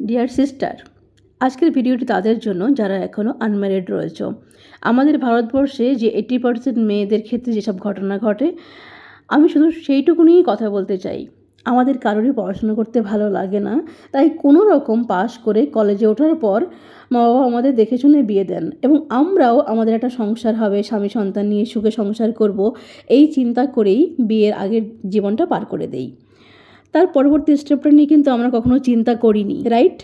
Dear sister আজকের ভিডিওটি তাদের জন্য যারা এখনও আনম্যারিড রয়েছে। আমাদের ভারতবর্ষে যে এইটি পার্সেন্ট মেয়েদের ক্ষেত্রে যেসব ঘটনা ঘটে, আমি শুধু সেইটুকুনিই কথা বলতে চাই। আমাদের কারোরই পড়াশোনা করতে ভালো লাগে না, তাই কোনো রকম পাশ করে কলেজে ওঠার পর মা বাবা আমাদের দেখে শুনে বিয়ে দেন এবং আমরাও আমাদের একটা সংসার হবে, স্বামী সন্তান নিয়ে সুখে সংসার করব, এই চিন্তা করেই বিয়ের আগের জীবনটা পার করে দেই। তার পরবর্তী স্টেপটা নিয়ে কিন্তু আমরা কখনো চিন্তা করিনি রাইট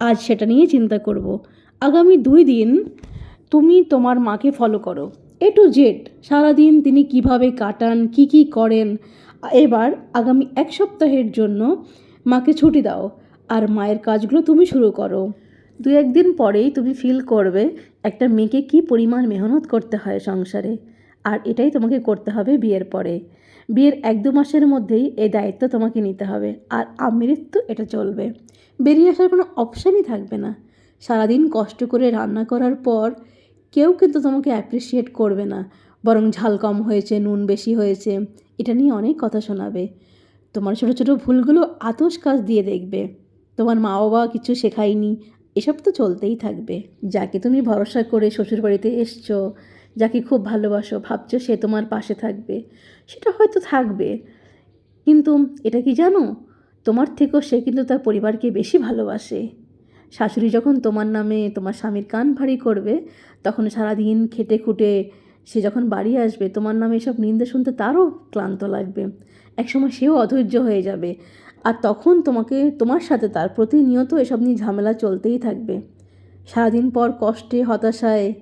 আজ সেটা নিয়ে চিন্তা করব। আগামী দুই দিন তুমি তোমার মাকে ফলো করো। এ টু জেড সারাদিন তিনি কীভাবে কাটান, কি কি করেন, এবার আগামী এক সপ্তাহের জন্য মাকে ছুটি দাও আর মায়ের কাজগুলো তুমি শুরু করো। দু একদিন পরেই তুমি ফিল করবে একটা মেয়েকে কি পরিমাণ মেহনত করতে হয় সংসারে, আর এটাই তোমাকে করতে হবে বিয়ের পরে। বিয়ের এক দু মাসের মধ্যেই এই দায়িত্ব তোমাকে নিতে হবে। আর আমৃত্যু এটা চলবে। বেরিয়ে আসার কোনো অপশানই থাকবে না। সারাদিন কষ্ট করে রান্না করার পর কেউ কিন্তু তোমাকে অ্যাপ্রিসিয়েট করবে না। বরং ঝাল কম হয়েছে, নুন বেশি হয়েছে, এটা নিয়ে অনেক কথা শোনাবে। তোমার ছোটো ছোটো ভুলগুলো আতস কাজ দিয়ে দেখবে। তোমার মা বাবা কিছু শেখায়নি, এসব তো চলতেই থাকবে। যাকে তুমি ভরসা করে শ্বশুরবাড়িতে এসছো যাকে খুব ভালোবাসো, ভাবছ সে তোমার পাশে থাকবে। সেটা হয়তো থাকবে। কিন্তু এটা কি জানো? তোমার থেকেও সে কিন্তু তার পরিবারকে বেশি ভালোবাসে। শাশুড়ি যখন তোমার নামে তোমার স্বামীর কান ভারী করবে, তখন সারাদিন খেটে খুটে সে যখন বাড়ি আসবে, তোমার নামে এসব নিন্দে শুনতে তারও ক্লান্ত লাগবে। একসময় সেও অধৈর্য হয়ে যাবে। আর তখন তোমাকে, তোমার সাথে তার প্রতিনিয়ত এসব নিয়ে ঝামেলা চলতেই থাকবে। সারাদিন পর কষ্টে, হতাশায়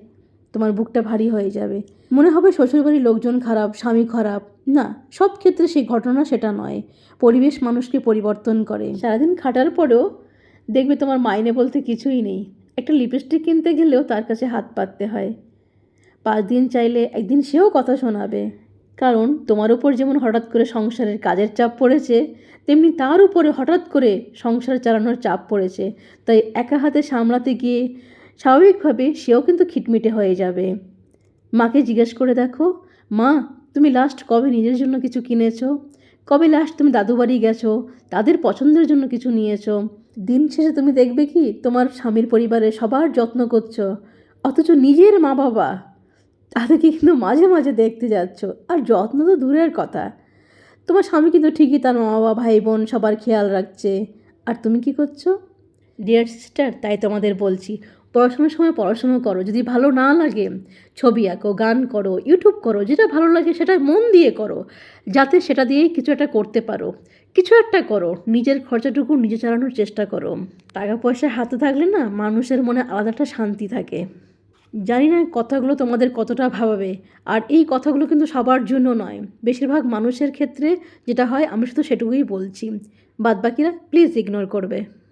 তোমার বুকটা ভারী হয়ে যাবে। মনে হবে শ্বশুরবাড়ির লোকজন খারাপ, স্বামী খারাপ। না, সব ক্ষেত্রে সেই ঘটনা সেটা নয়। পরিবেশ মানুষকে পরিবর্তন করে। সারাদিন খাটার পরেও দেখবে তোমার মাইনে বলতে কিছুই নেই। একটা লিপস্টিক কিনতে গেলেও তার কাছে হাত পাততে হয়। পাঁচ দিন চাইলে একদিন সেও কথা শোনাবে। কারণ তোমার উপর যেমন হঠাৎ করে সংসারের কাজের চাপ পড়েছে, তেমনি তার উপরে হঠাৎ করে সংসার চালানোর চাপ পড়েছে। তাই একা হাতে সামলাতে গিয়ে স্বাভাবিকভাবে সেও কিন্তু খিটমিটে হয়ে যাবে। মাকে জিজ্ঞেস করে দেখো, মা, তুমি লাস্ট কবে নিজের জন্য কিছু কিনেছো? কবে লাস্ট তুমি দাদু বাড়ি গেছো? তাদের পছন্দের জন্য কিছু নিয়েছো? দিন শেষে তুমি দেখবে কি, তোমার স্বামীর পরিবারে সবার যত্ন করছ, অথচ নিজের মা বাবা। তাদেরকে কিন্তু মাঝে মাঝে দেখতে যাচ্ছ, আর যত্ন তো দূরের কথা। তোমার স্বামী কিন্তু ঠিকই তার মা বাবা, ভাই বোন সবার খেয়াল রাখছে। আর তুমি কি করছ? ডিয়ার সিস্টার তাই তোমাদের বলছি পড়াশোনার সময় পড়াশুনো করো। যদি ভালো না লাগে, ছবি আঁকো, গান করো ইউটিউব করো, যেটা ভালো লাগে সেটা মন দিয়ে করো। যাতে সেটা দিয়েই কিছু একটা করতে পারো। কিছু একটা করো, নিজের খরচাটুকু নিজে চালানোর চেষ্টা করো। টাকা পয়সা হাতে থাকলে না মানুষের মনে আলাদা একটা শান্তি থাকে। জানি না কথাগুলো তোমাদের কতটা ভাবাবে, আর এই কথাগুলো কিন্তু সবার জন্য নয়। বেশিরভাগ মানুষের ক্ষেত্রে যেটা হয়, আমি শুধু সেটুকুই বলছি। বাদবাকিরা প্লিজ ইগনোর করবে।